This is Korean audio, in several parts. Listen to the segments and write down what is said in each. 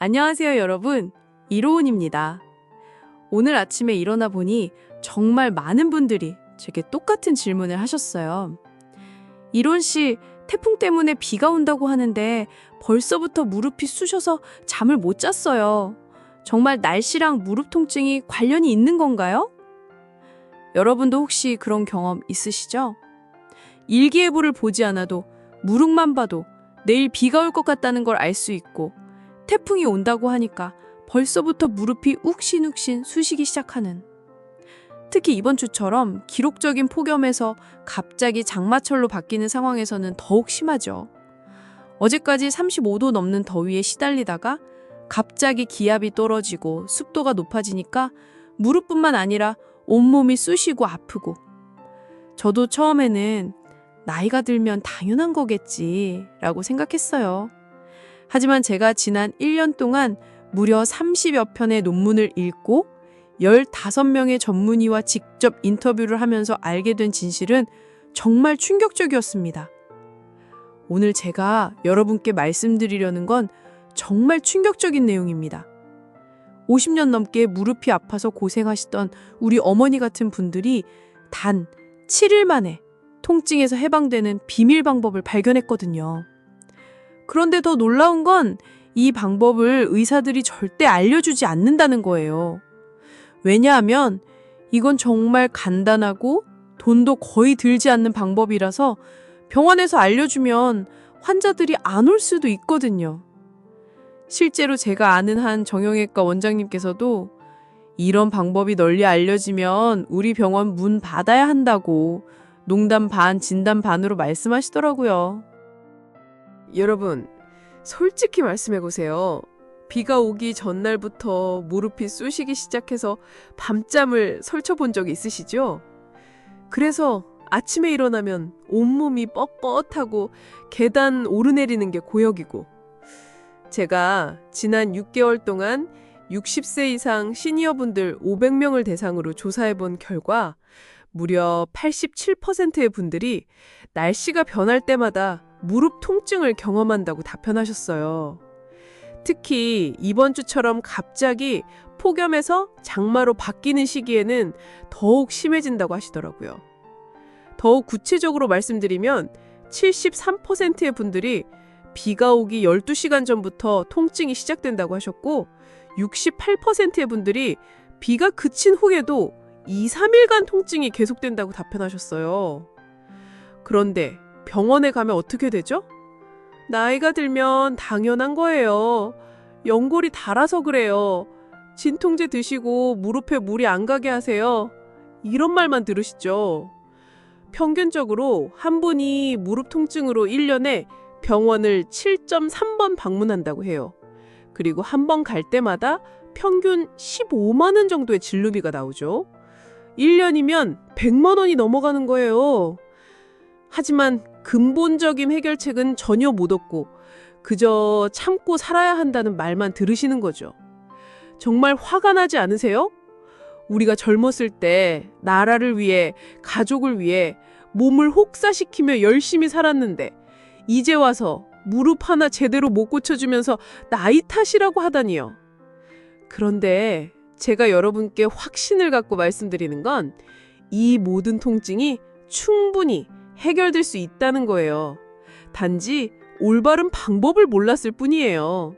안녕하세요, 여러분. 이로운입니다. 오늘 아침에 일어나 보니 정말 많은 분들이 제게 똑같은 질문을 하셨어요. 이론 씨, 태풍 때문에 비가 온다고 하는데 벌써부터 무릎이 쑤셔서 잠을 못 잤어요. 정말 날씨랑 무릎 통증이 관련이 있는 건가요? 여러분도 혹시 그런 경험 있으시죠? 일기예보를 보지 않아도 무릎만 봐도 내일 비가 올 것 같다는 걸 알 수 있고 태풍이 온다고 하니까 벌써부터 무릎이 욱신욱신 쑤시기 시작하는. 특히 이번 주처럼 기록적인 폭염에서 갑자기 장마철로 바뀌는 상황에서는 더욱 심하죠. 어제까지 35도 넘는 더위에 시달리다가 갑자기 기압이 떨어지고 습도가 높아지니까 무릎뿐만 아니라 온몸이 쑤시고 아프고. 저도 처음에는 나이가 들면 당연한 거겠지 라고 생각했어요. 하지만 제가 지난 1년 동안 무려 30여 편의 논문을 읽고 15명의 전문의와 직접 인터뷰를 하면서 알게 된 진실은 정말 충격적이었습니다. 오늘 제가 여러분께 말씀드리려는 건 정말 충격적인 내용입니다. 50년 넘게 무릎이 아파서 고생하시던 우리 어머니 같은 분들이 단 7일 만에 통증에서 해방되는 비밀 방법을 발견했거든요. 그런데 더 놀라운 건 이 방법을 의사들이 절대 알려주지 않는다는 거예요. 왜냐하면 이건 정말 간단하고 돈도 거의 들지 않는 방법이라서 병원에서 알려주면 환자들이 안 올 수도 있거든요. 실제로 제가 아는 한 정형외과 원장님께서도 이런 방법이 널리 알려지면 우리 병원 문 닫아야 한다고 농담 반 진담 반으로 말씀하시더라고요. 여러분, 솔직히 말씀해 보세요. 비가 오기 전날부터 무릎이 쑤시기 시작해서 밤잠을 설쳐본 적 있으시죠? 그래서 아침에 일어나면 온몸이 뻣뻣하고 계단 오르내리는 게 고역이고 제가 지난 6개월 동안 60세 이상 시니어분들 500명을 대상으로 조사해 본 결과 무려 87%의 분들이 날씨가 변할 때마다 무릎 통증을 경험한다고 답변하셨어요. 특히 이번 주처럼 갑자기 폭염에서 장마로 바뀌는 시기에는 더욱 심해진다고 하시더라고요. 더욱 구체적으로 말씀드리면 73%의 분들이 비가 오기 12시간 전부터 통증이 시작된다고 하셨고 68%의 분들이 비가 그친 후에도 2, 3일간 통증이 계속된다고 답변하셨어요. 그런데 병원에 가면 어떻게 되죠? 나이가 들면 당연한 거예요. 연골이 닳아서 그래요. 진통제 드시고 무릎에 물이 안 가게 하세요. 이런 말만 들으시죠. 평균적으로 한 분이 무릎 통증으로 1년에 병원을 7.3번 방문한다고 해요. 그리고 한 번 갈 때마다 평균 15만 원 정도의 진료비가 나오죠. 1년이면 100만 원이 넘어가는 거예요. 하지만 근본적인 해결책은 전혀 못 얻고 그저 참고 살아야 한다는 말만 들으시는 거죠. 정말 화가 나지 않으세요? 우리가 젊었을 때 나라를 위해 가족을 위해 몸을 혹사시키며 열심히 살았는데 이제 와서 무릎 하나 제대로 못 고쳐주면서 나이 탓이라고 하다니요. 그런데 제가 여러분께 확신을 갖고 말씀드리는 건 이 모든 통증이 충분히 해결될 수 있다는 거예요. 단지 올바른 방법을 몰랐을 뿐이에요.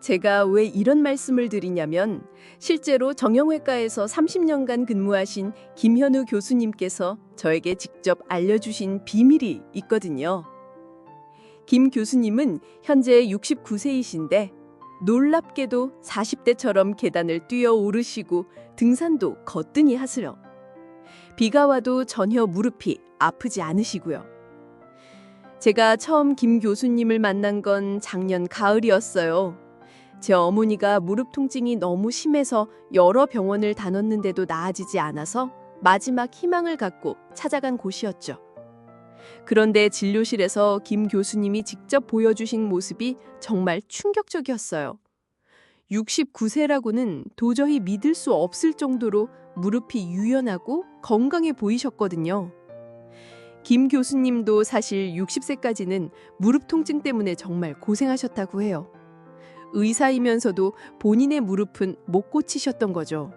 제가 왜 이런 말씀을 드리냐면 실제로 정형외과에서 30년간 근무하신 김현우 교수님께서 저에게 직접 알려주신 비밀이 있거든요. 김 교수님은 현재 69세이신데 놀랍게도 40대처럼 계단을 뛰어 오르시고 등산도 거뜬히 하시려 비가 와도 전혀 무릎이 아프지 않으시고요. 제가 처음 김 교수님을 만난 건 작년 가을이었어요. 제 어머니가 무릎 통증이 너무 심해서 여러 병원을 다녔는데도 나아지지 않아서 마지막 희망을 갖고 찾아간 곳이었죠. 그런데 진료실에서 김 교수님이 직접 보여주신 모습이 정말 충격적이었어요. 69세라고는 도저히 믿을 수 없을 정도로 무릎이 유연하고 건강해 보이셨거든요. 김 교수님도 사실 60세까지는 무릎 통증 때문에 정말 고생하셨다고 해요. 의사이면서도 본인의 무릎은 못 고치셨던 거죠.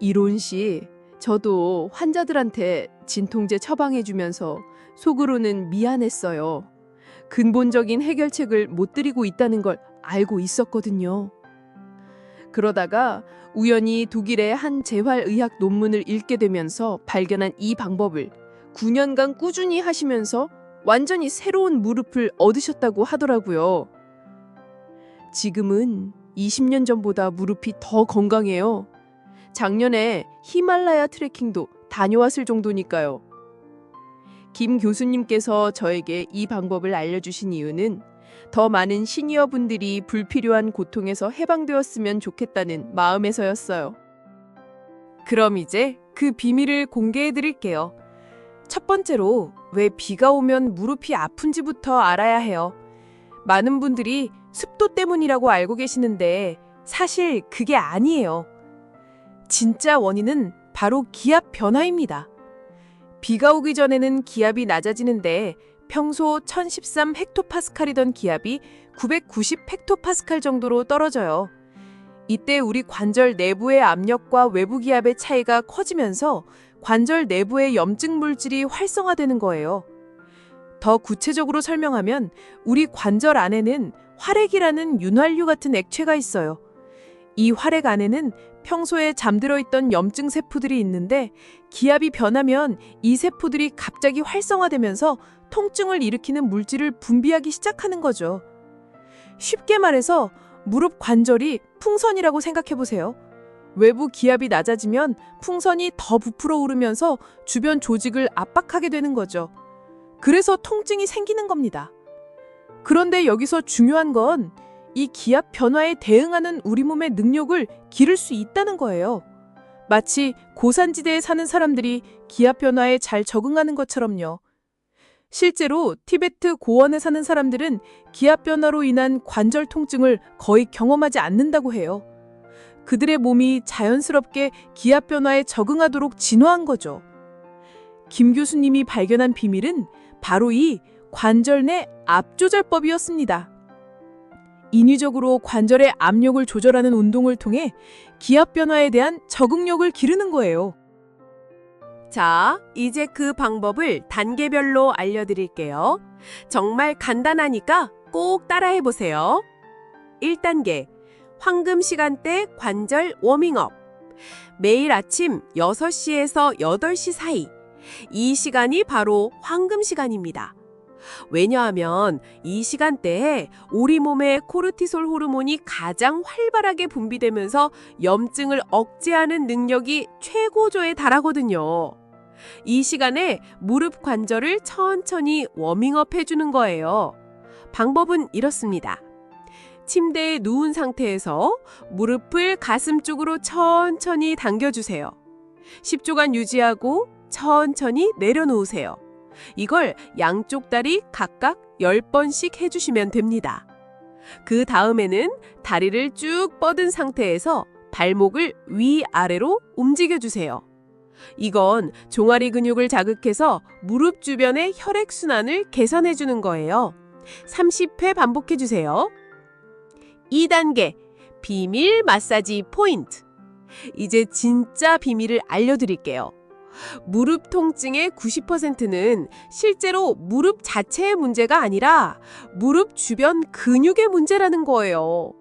이론 씨, 저도 환자들한테 진통제 처방해주면서 속으로는 미안했어요. 근본적인 해결책을 못 드리고 있다는 걸 알고 있었거든요. 그러다가 우연히 독일의 한 재활의학 논문을 읽게 되면서 발견한 이 방법을 9년간 꾸준히 하시면서 완전히 새로운 무릎을 얻으셨다고 하더라고요. 지금은 20년 전보다 무릎이 더 건강해요. 작년에 히말라야 트레킹도 다녀왔을 정도니까요. 김 교수님께서 저에게 이 방법을 알려주신 이유는 더 많은 시니어 분들이 불필요한 고통에서 해방되었으면 좋겠다는 마음에서였어요. 그럼 이제 그 비밀을 공개해 드릴게요. 첫 번째로 왜 비가 오면 무릎이 아픈지부터 알아야 해요. 많은 분들이 습도 때문이라고 알고 계시는데 사실 그게 아니에요. 진짜 원인은 바로 기압 변화입니다. 비가 오기 전에는 기압이 낮아지는데 평소 1013 헥토파스칼이던 기압이 990 헥토파스칼 정도로 떨어져요. 이때 우리 관절 내부의 압력과 외부 기압의 차이가 커지면서 관절 내부의 염증 물질이 활성화되는 거예요. 더 구체적으로 설명하면 우리 관절 안에는 활액이라는 윤활유 같은 액체가 있어요. 이 활액 안에는 평소에 잠들어 있던 염증 세포들이 있는데 기압이 변하면 이 세포들이 갑자기 활성화되면서 통증을 일으키는 물질을 분비하기 시작하는 거죠. 쉽게 말해서 무릎 관절이 풍선이라고 생각해 보세요. 외부 기압이 낮아지면 풍선이 더 부풀어 오르면서 주변 조직을 압박하게 되는 거죠. 그래서 통증이 생기는 겁니다. 그런데 여기서 중요한 건 이 기압 변화에 대응하는 우리 몸의 능력을 기를 수 있다는 거예요. 마치 고산지대에 사는 사람들이 기압 변화에 잘 적응하는 것처럼요. 실제로 티베트 고원에 사는 사람들은 기압 변화로 인한 관절 통증을 거의 경험하지 않는다고 해요. 그들의 몸이 자연스럽게 기압 변화에 적응하도록 진화한 거죠. 김 교수님이 발견한 비밀은 바로 이 관절 내 압조절법이었습니다. 인위적으로 관절의 압력을 조절하는 운동을 통해 기압 변화에 대한 적응력을 기르는 거예요. 자, 이제 그 방법을 단계별로 알려드릴게요. 정말 간단하니까 꼭 따라해 보세요. 1단계, 황금 시간대 관절 워밍업. 매일 아침 6시에서 8시 사이. 이 시간이 바로 황금 시간입니다. 왜냐하면 이 시간대에 우리 몸의 코르티솔 호르몬이 가장 활발하게 분비되면서 염증을 억제하는 능력이 최고조에 달하거든요. 이 시간에 무릎 관절을 천천히 워밍업 해주는 거예요. 방법은 이렇습니다. 침대에 누운 상태에서 무릎을 가슴 쪽으로 천천히 당겨주세요. 10초간 유지하고 천천히 내려놓으세요. 이걸 양쪽 다리 각각 10번씩 해주시면 됩니다. 그 다음에는 다리를 쭉 뻗은 상태에서 발목을 위아래로 움직여주세요. 이건 종아리 근육을 자극해서 무릎 주변의 혈액순환을 개선해주는 거예요. 30회 반복해주세요. 2단계 비밀 마사지 포인트. 이제 진짜 비밀을 알려드릴게요. 무릎 통증의 90%는 실제로 무릎 자체의 문제가 아니라 무릎 주변 근육의 문제라는 거예요.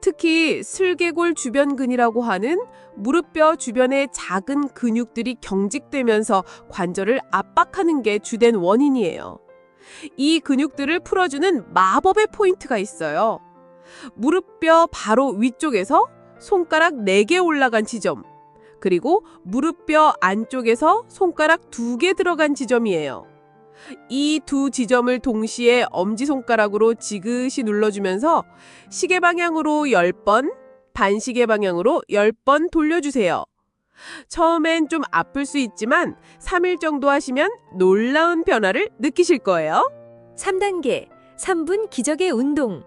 특히 슬개골 주변근이라고 하는 무릎뼈 주변의 작은 근육들이 경직되면서 관절을 압박하는 게 주된 원인이에요. 이 근육들을 풀어주는 마법의 포인트가 있어요. 무릎뼈 바로 위쪽에서 손가락 4개 올라간 지점, 그리고 무릎뼈 안쪽에서 손가락 2개 들어간 지점이에요. 이 두 지점을 동시에 엄지손가락으로 지그시 눌러주면서 시계 방향으로 10번, 반시계 방향으로 10번 돌려주세요. 처음엔 좀 아플 수 있지만 3일 정도 하시면 놀라운 변화를 느끼실 거예요. 3단계 3분 기적의 운동.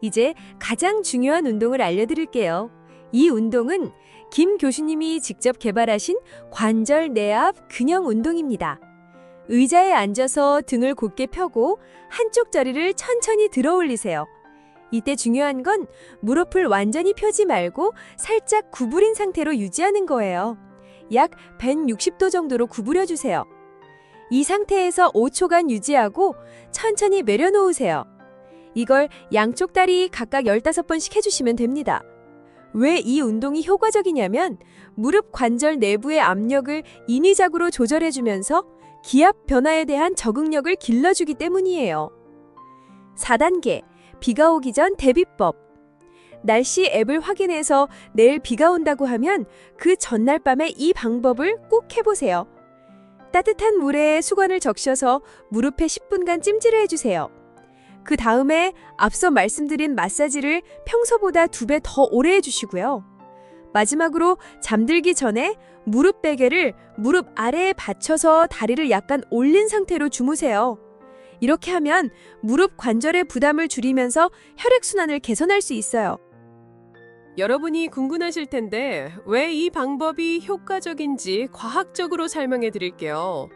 이제 가장 중요한 운동을 알려드릴게요. 이 운동은 김 교수님이 직접 개발하신 관절 내압 근형 운동입니다. 의자에 앉아서 등을 곧게 펴고 한쪽 자리를 천천히 들어 올리세요. 이때 중요한 건 무릎을 완전히 펴지 말고 살짝 구부린 상태로 유지하는 거예요. 약 160도 정도로 구부려 주세요. 이 상태에서 5초간 유지하고 천천히 내려놓으세요. 이걸 양쪽 다리 각각 15번씩 해주시면 됩니다. 왜 이 운동이 효과적이냐면 무릎 관절 내부의 압력을 인위적으로 조절해주면서 기압 변화에 대한 적응력을 길러주기 때문이에요. 4단계 비가 오기 전 대비법 날씨 앱을 확인해서 내일 비가 온다고 하면 그 전날 밤에 이 방법을 꼭 해보세요. 따뜻한 물에 수건을 적셔서 무릎에 10분간 찜질을 해주세요. 그 다음에 앞서 말씀드린 마사지를 평소보다 두 배 더 오래 해주시고요. 마지막으로 잠들기 전에 무릎 베개를 무릎 아래에 받쳐서 다리를 약간 올린 상태로 주무세요. 이렇게 하면 무릎 관절의 부담을 줄이면서 혈액순환을 개선할 수 있어요. 여러분이 궁금하실 텐데 왜 이 방법이 효과적인지 과학적으로 설명해 드릴게요.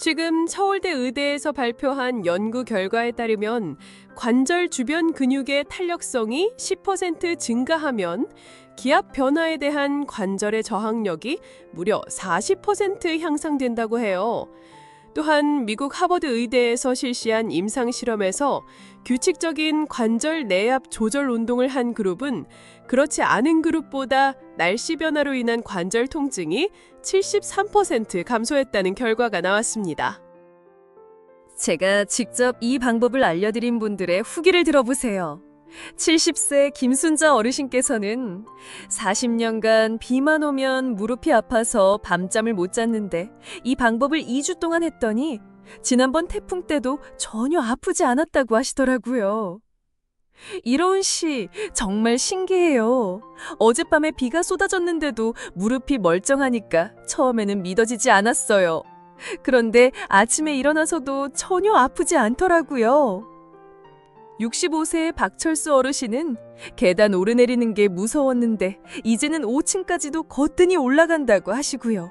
지금 서울대 의대에서 발표한 연구 결과에 따르면 관절 주변 근육의 탄력성이 10% 증가하면 기압 변화에 대한 관절의 저항력이 무려 40% 향상된다고 해요. 또한 미국 하버드 의대에서 실시한 임상 실험에서 규칙적인 관절 내압 조절 운동을 한 그룹은 그렇지 않은 그룹보다 날씨 변화로 인한 관절 통증이 73% 감소했다는 결과가 나왔습니다. 제가 직접 이 방법을 알려드린 분들의 후기를 들어보세요. 70세 김순자 어르신께서는 40년간 비만 오면 무릎이 아파서 밤잠을 못 잤는데 이 방법을 2주 동안 했더니 지난번 태풍 때도 전혀 아프지 않았다고 하시더라고요. 이로운 씨, 정말 신기해요. 어젯밤에 비가 쏟아졌는데도 무릎이 멀쩡하니까 처음에는 믿어지지 않았어요. 그런데 아침에 일어나서도 전혀 아프지 않더라고요. 65세의 박철수 어르신은 계단 오르내리는 게 무서웠는데 이제는 5층까지도 거뜬히 올라간다고 하시고요.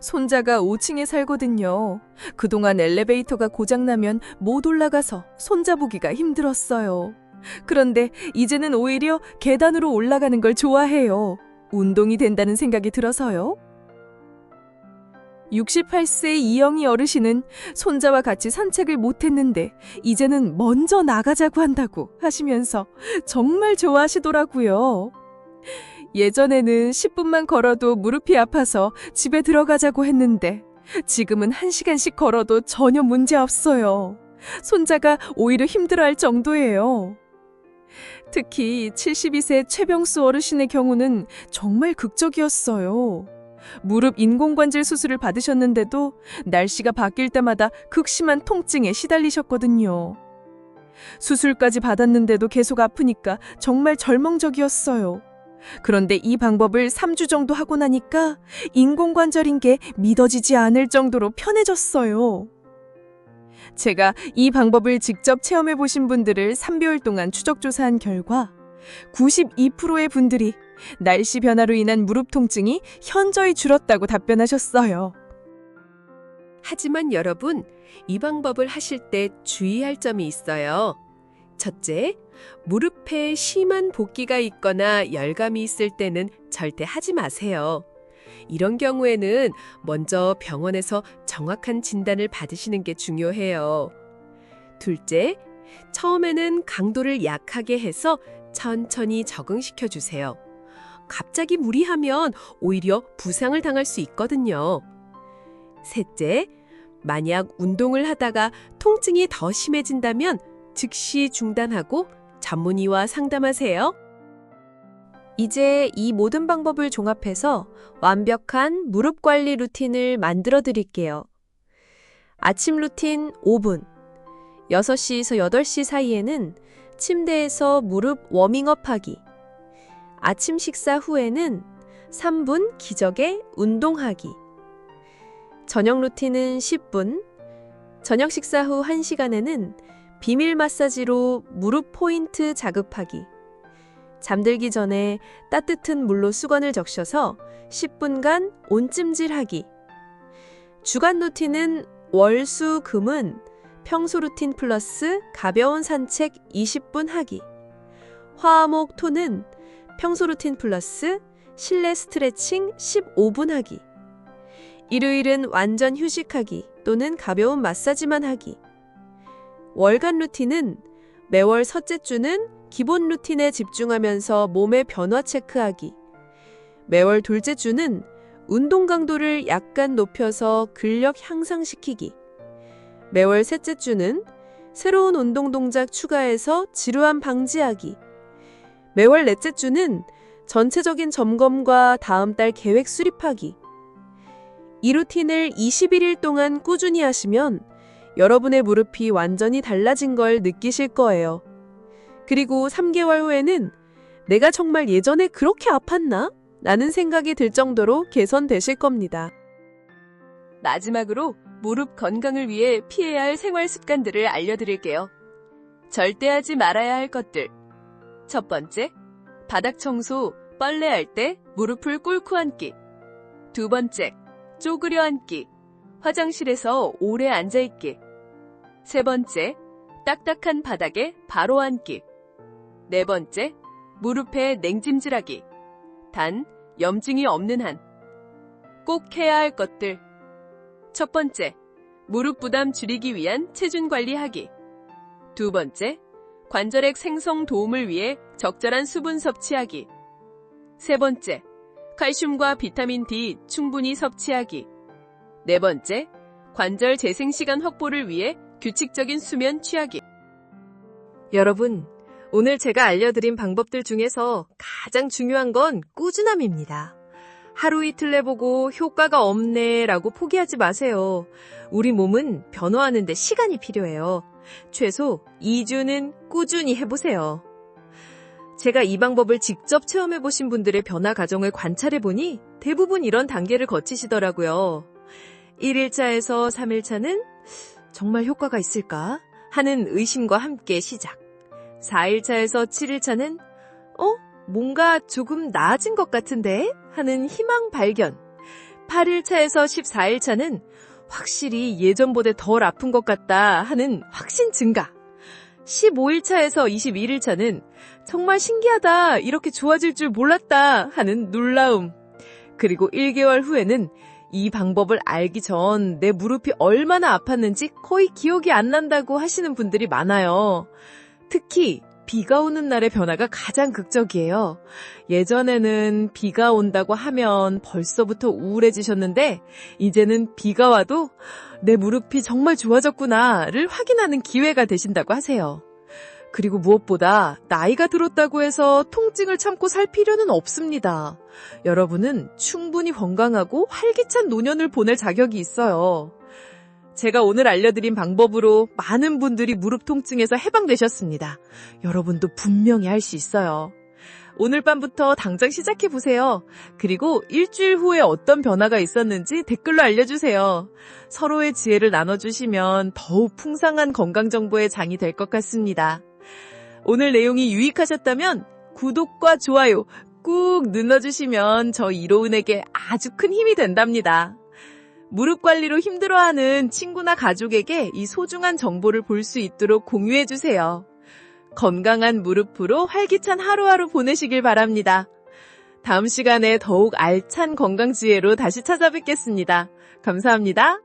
손자가 5층에 살거든요. 그동안 엘리베이터가 고장나면 못 올라가서 손자 보기가 힘들었어요. 그런데 이제는 오히려 계단으로 올라가는 걸 좋아해요. 운동이 된다는 생각이 들어서요. 68세 이영희 어르신은 손자와 같이 산책을 못했는데 이제는 먼저 나가자고 한다고 하시면서 정말 좋아하시더라고요. 예전에는 10분만 걸어도 무릎이 아파서 집에 들어가자고 했는데 지금은 1시간씩 걸어도 전혀 문제 없어요. 손자가 오히려 힘들어할 정도예요. 특히 72세 최병수 어르신의 경우는 정말 극적이었어요. 무릎 인공관절 수술을 받으셨는데도 날씨가 바뀔 때마다 극심한 통증에 시달리셨거든요. 수술까지 받았는데도 계속 아프니까 정말 절망적이었어요. 그런데 이 방법을 3주 정도 하고 나니까 인공관절인 게 믿어지지 않을 정도로 편해졌어요. 제가 이 방법을 직접 체험해 보신 분들을 3개월 동안 추적 조사한 결과 92%의 분들이 날씨 변화로 인한 무릎 통증이 현저히 줄었다고 답변하셨어요. 하지만 여러분, 이 방법을 하실 때 주의할 점이 있어요. 첫째, 무릎에 심한 붓기가 있거나 열감이 있을 때는 절대 하지 마세요. 이런 경우에는 먼저 병원에서 정확한 진단을 받으시는 게 중요해요. 둘째, 처음에는 강도를 약하게 해서 천천히 적응시켜 주세요. 갑자기 무리하면 오히려 부상을 당할 수 있거든요. 셋째, 만약 운동을 하다가 통증이 더 심해진다면 즉시 중단하고 전문의와 상담하세요. 이제 이 모든 방법을 종합해서 완벽한 무릎 관리 루틴을 만들어 드릴게요. 아침 루틴 5분. 6시에서 8시 사이에는 침대에서 무릎 워밍업 하기. 아침 식사 후에는 3분 기적의 운동하기. 저녁 루틴은 10분. 저녁 식사 후 1시간에는 비밀 마사지로 무릎 포인트 자극하기. 잠들기 전에 따뜻한 물로 수건을 적셔서 10분간 온찜질하기. 주간 루틴은 월, 수, 금은 평소 루틴 플러스 가벼운 산책 20분 하기. 화목 토는 평소 루틴 플러스 실내 스트레칭 15분 하기. 일요일은 완전 휴식하기 또는 가벼운 마사지만 하기. 월간 루틴은 매월 첫째 주는 기본 루틴에 집중하면서 몸의 변화 체크하기. 매월 둘째 주는 운동 강도를 약간 높여서 근력 향상시키기. 매월 셋째 주는 새로운 운동 동작 추가해서 지루함 방지하기. 매월 넷째 주는 전체적인 점검과 다음 달 계획 수립하기. 이 루틴을 21일 동안 꾸준히 하시면 여러분의 무릎이 완전히 달라진 걸 느끼실 거예요. 그리고 3개월 후에는 내가 정말 예전에 그렇게 아팠나? 라는 생각이 들 정도로 개선되실 겁니다. 마지막으로 무릎 건강을 위해 피해야 할 생활 습관들을 알려드릴게요. 절대 하지 말아야 할 것들. 첫 번째, 바닥 청소, 빨래할 때 무릎을 꿇고 앉기. 두 번째, 쪼그려 앉기. 화장실에서 오래 앉아있기. 세 번째, 딱딱한 바닥에 바로 앉기. 네 번째, 무릎에 냉찜질하기. 단, 염증이 없는 한. 꼭 해야 할 것들. 첫 번째, 무릎 부담 줄이기 위한 체중 관리하기. 두 번째, 관절액 생성 도움을 위해 적절한 수분 섭취하기. 세 번째, 칼슘과 비타민 D 충분히 섭취하기. 네 번째, 관절 재생 시간 확보를 위해 규칙적인 수면 취하기. 여러분, 오늘 제가 알려드린 방법들 중에서 가장 중요한 건 꾸준함입니다. 하루 이틀 내보고 효과가 없네 라고 포기하지 마세요. 우리 몸은 변화하는데 시간이 필요해요. 최소 2주는 꾸준히 해보세요. 제가 이 방법을 직접 체험해보신 분들의 변화 과정을 관찰해보니 대부분 이런 단계를 거치시더라고요. 1일차에서 3일차는 정말 효과가 있을까? 하는 의심과 함께 시작. 4일차에서 7일차는 어? 뭔가 조금 나아진 것 같은데? 하는 희망 발견. 8일차에서 14일차는 확실히 예전보다 덜 아픈 것 같다 하는 확신 증가. 15일차에서 21일차는 정말 신기하다, 이렇게 좋아질 줄 몰랐다 하는 놀라움. 그리고 1개월 후에는 이 방법을 알기 전 내 무릎이 얼마나 아팠는지 거의 기억이 안 난다고 하시는 분들이 많아요. 특히 비가 오는 날의 변화가 가장 극적이에요. 예전에는 비가 온다고 하면 벌써부터 우울해지셨는데 이제는 비가 와도 내 무릎이 정말 좋아졌구나를 확인하는 기회가 되신다고 하세요. 그리고 무엇보다 나이가 들었다고 해서 통증을 참고 살 필요는 없습니다. 여러분은 충분히 건강하고 활기찬 노년을 보낼 자격이 있어요. 제가 오늘 알려드린 방법으로 많은 분들이 무릎 통증에서 해방되셨습니다. 여러분도 분명히 할 수 있어요. 오늘 밤부터 당장 시작해보세요. 그리고 일주일 후에 어떤 변화가 있었는지 댓글로 알려주세요. 서로의 지혜를 나눠주시면 더욱 풍성한 건강정보의 장이 될 것 같습니다. 오늘 내용이 유익하셨다면 구독과 좋아요 꾹 눌러주시면 저 이로운에게 아주 큰 힘이 된답니다. 무릎 관리로 힘들어하는 친구나 가족에게 이 소중한 정보를 볼 수 있도록 공유해주세요. 건강한 무릎으로 활기찬 하루하루 보내시길 바랍니다. 다음 시간에 더욱 알찬 건강 지혜로 다시 찾아뵙겠습니다. 감사합니다.